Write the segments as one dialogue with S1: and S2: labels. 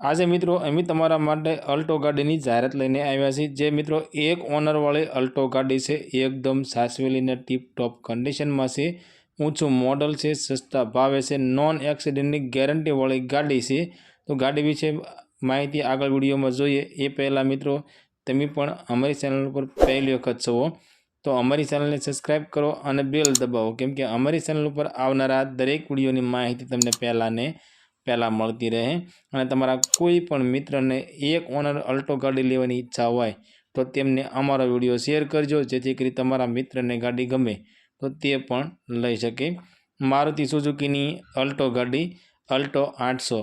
S1: આજે મિત્રો અમે તમારા માટે અલ્ટો ગાડીની જાહેરાત લઈને આવ્યા છીએ. જે મિત્રો એક ઓનરવાળી અલ્ટો ગાડી છે, એકદમ સાસવેલીને ટીપ ટોપ કન્ડિશનમાં છે. ઊંચું મોડલ છે, સસ્તા ભાવે છે નોન એક્સિડન્ટની ગેરંટીવાળી ગાડી છે. તો ગાડી વિશે માહિતી આગળ વિડીયોમાં જોઈએ. એ પહેલાં મિત્રો, તમે પણ અમારી ચેનલ ઉપર પહેલી વખત છો, તો અમારી ચેનલને સબસ્ક્રાઈબ કરો અને બેલ દબાવો. કેમ કે અમારી ચેનલ ઉપર આવનારા દરેક વિડીયોની માહિતી તમને પહેલાં ને પહેલાં મળતી રહે. અને તમારા કોઈ પણ મિત્રને એક ઓનર અલ્ટો ગાડી લેવાની ઈચ્છા હોય, તો તેમને અમારો વીડિયો શેર કરજો, જેથી કરી તમારા મિત્રને ગાડી ગમે, તો તે પણ લઈ શકે. મારુતિ સુઝુકીની અલ્ટો ગાડી, અલ્ટો આઠસો.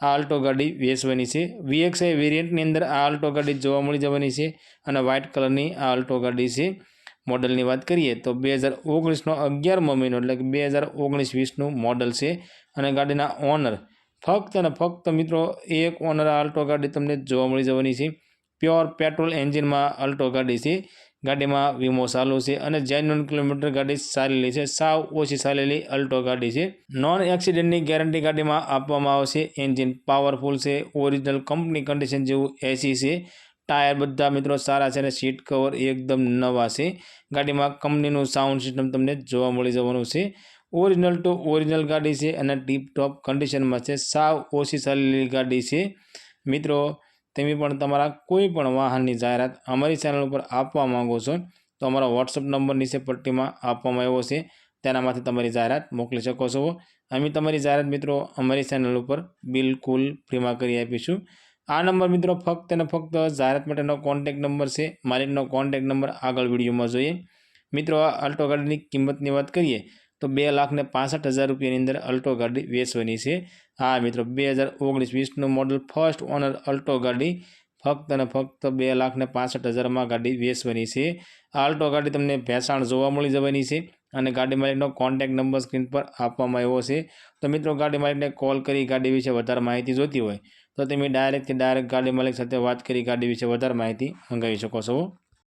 S1: આ અલ્ટો ગાડી વેચવાની છે. વીએક્સઆઈ વેરિયન્ટની અંદર આ અલ્ટો ગાડી જોવા મળી જવાની છે અને વ્હાઇટ કલરની આ અલ્ટો ગાડી છે. મોડલની વાત કરીએ, તો બે હજાર ઓગણીસનો અગિયારમો મહિનો, એટલે કે બે હજાર ઓગણીસ વીસનું મોડલ છે અને ગાડીના ઓનર ફક્ત અને ફક્ત મિત્રો, એક ઓનર અલ્ટો ગાડી તમને જોવા મળી જવાની છે. પ્યોર પેટ્રોલ એન્જિનમાં અલ્ટો ગાડી છે. ગાડીમાં વીમો ચાલુ છે અને જેન્યુન કિલોમીટર ગાડી ચાલેલી છે. સાવ ઓછી ચાલેલી અલ્ટો ગાડી છે. નોન એક્સિડન્ટની ગેરંટી ગાડીમાં આપવામાં આવશે. એન્જિન પાવરફુલ છે. ઓરિજિનલ કંપની કન્ડિશન જેવું એસી છે. ટાયર બધા મિત્રો સારા છે અને સીટ કવર એકદમ નવા છે. ગાડીમાં કંપનીનું સાઉન્ડ સિસ્ટમ તમને જોવા મળી જવાનું છે. ઓરિજિનલ ટુ ઓરિજિનલ ગાડી છે અને ટીપ ટોપ કન્ડિશનમાં છે. સાવ ઓછી ચાલેલી ગાડી છે. મિત્રો, તમે પણ તમારા કોઈ પણ વાહનની જાહેરાત અમારી ચેનલ ઉપર આપવા માંગો છો, તો અમારો વોટ્સઅપ નંબર નીચે પટ્ટીમાં આપવામાં આવ્યો છે. તેનામાંથી તમારી જાહેરાત મોકલી શકો છો. અમે તમારી જાહેરાત મિત્રો અમારી ચેનલ ઉપર બિલકુલ ફ્રીમાં કરી આપીશું. આ નંબર મિત્રો ફક્ત અને ફક્ત જાહેરાત માટેનો કોન્ટેક નંબર છે. માલિકનો કોન્ટેક નંબર આગળ વિડીયોમાં જોઈએ. મિત્રો, આ અલ્ટો ગાડીની કિંમતની વાત કરીએ તો બે લાખને પાસઠ હજાર રૂપિયાની અંદર અલ્ટો ગાડી વેચવાની છે. હા, મિત્રો, બે હજાર ઓગણીસ વીસનું મોડલ ફર્સ્ટ ઓનર અલ્ટો ગાડી ફક્ત અને ફક્ત બે લાખને પાસઠ હજારમાં ગાડી વેચવાની છે. આ અલ્ટો ગાડી તમને ભેસાણ જોવા મળી જવાની છે અને ગાડી માલિકનો કોન્ટેક્ટ નંબર સ્ક્રીન પર આપવામાં આવ્યો છે. તો મિત્રો, ગાડી માલિકને કોલ કરી ગાડી વિશે વધારે માહિતી જોતી હોય તો તમે ડાયરેક્ટથી ડાયરેક્ટ ગાડી માલિક સાથે વાત કરી ગાડી વિશે વધારે માહિતી મંગાવી શકો છો.